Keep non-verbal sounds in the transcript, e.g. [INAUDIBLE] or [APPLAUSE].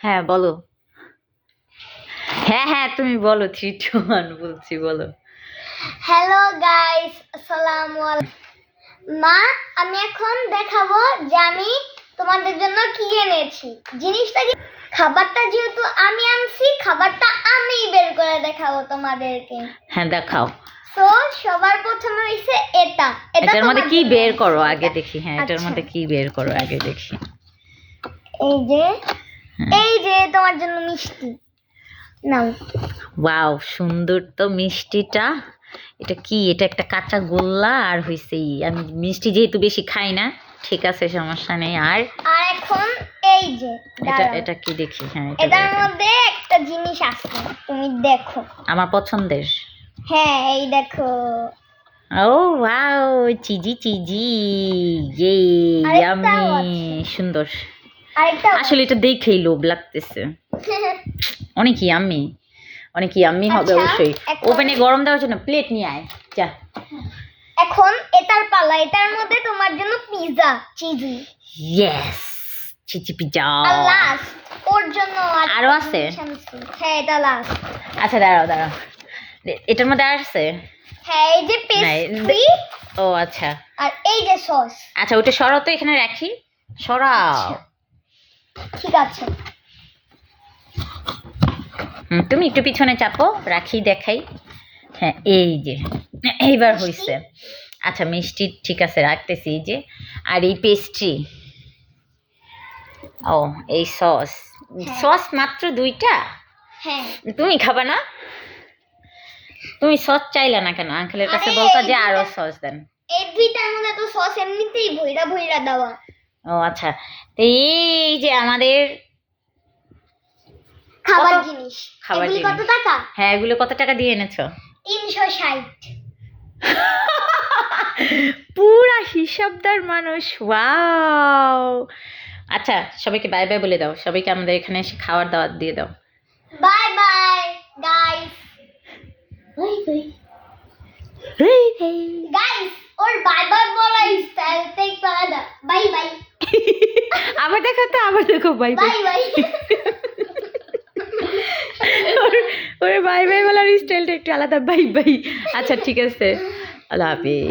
হ্যাঁ বলো। হ্যাঁ হ্যাঁ তুমি বলো থ্রি টু ওয়ান বলছি বলো। হ্যালো গাইস আসসালামু আলাইকুম। মা আমি এখন দেখাবো যে আমি তোমাদের জন্য কি এনেছি। জিনিসটা কি? খাবারটা যেহেতু আমি আনছি খাবারটা আমিই বের করে দেখাবো তোমাদেরকে। হ্যাঁ দেখাও। তো সবার প্রথমে হইছে এটা। এটা এটার মধ্যে কি বের করো? আগে দেখি হ্যাঁ এটার আচ্ছা। মধ্যে কি বের করো? আগে দেখি। এই যে। এই যে তোমার জন্য মিষ্টি। নাও। ওয়াও সুন্দর তো মিষ্টিটা। এটা কি? এটা একটা কাঁচা গোল্লা আর হইছে আমি মিষ্টি যেহেতু বেশি খাই না ঠিক আছে সমস্যা নেই। আর? আর এখন এই যে এটা এটা কি দেখি? হ্যাঁ এটা এটার মধ্যে একটা জিনিস আছে তুমি দেখো। আমার পছন্দের? হ্যাঁ এই দেখো। ও wow cheesy cheesy. Yeah yummy সুন্দর। আসলে এটা দেখেই লোভ লাগতেছে। [LAUGHS] অনেক ইয়ামি অনেক ইয়ামি হবে আচ্ছা, অবশ্যই। ওভেনে গরম দেওয়ার জন্য প্লেট নিয়ে আয়। যা। এখন এটার পালা এটার মধ্যে তোমার জন্য পিৎজা চিজি ইয়েস পিজা আর লাস্ট ওর জন্য আর- আছে? হ্যাঁ এটা লাস্ট আচ্ছা দাঁড়াও দাঁড়াও। এটার মধ্যে আর আছে? হ্যাঁ এই যে পেস্ট্রি ও আচ্ছা। আর এই যে সস আচ্ছা ওটা সরাও তো এখানে রাখি। সরাও। আচ্ছা। ঠিক আছে। হুম, তুমি একটু পিছনে চাপো রাখি দেখাই। হ্যাঁ এই যে এইবার? হইছে। আচ্ছা মিষ্টি ঠিক আছে রাখতেছি এই যে। আর এই পেস্ট্রি ও এই সস হ্যাঁ। সস মাত্র দুইটা? হ্যাঁ। তুমি খাবা না? তুমি সস চাইলে না কেন? আঙ্কেলের কাছে বলতো যে আরও সস দেন। এই দুইটার মধ্যে তো সস এমনিতেই ভইরা ভইরা দেওয়া। ও আচ্ছা। তো এই যে আমাদের খাবার? জিনিস। খাবার এগুলি কত টাকা? হ্যাঁ এগুলো কত টাকা দিয়ে এনেছো? তিনশো ষাট। [LAUGHS] পুরা হিসাবদার মানুষ ওয়াও। আচ্ছা সবাইকে বাই বাই বলে দাও। সবাইকে আমাদের এখানে এসে খাওয়ার দাওয়াত দিয়ে দাও। বাই বাই গাইস গাইস ওর বাই বাই বলা স্টাইলটা একটু আলাদা বাই বাই আবার দেখো বাই বাই ওর বাই বাই বলার স্টাইলটা একটু আলাদা বাই বাই আচ্ছা ঠিক আছে। আল্লাহ হাফেজ।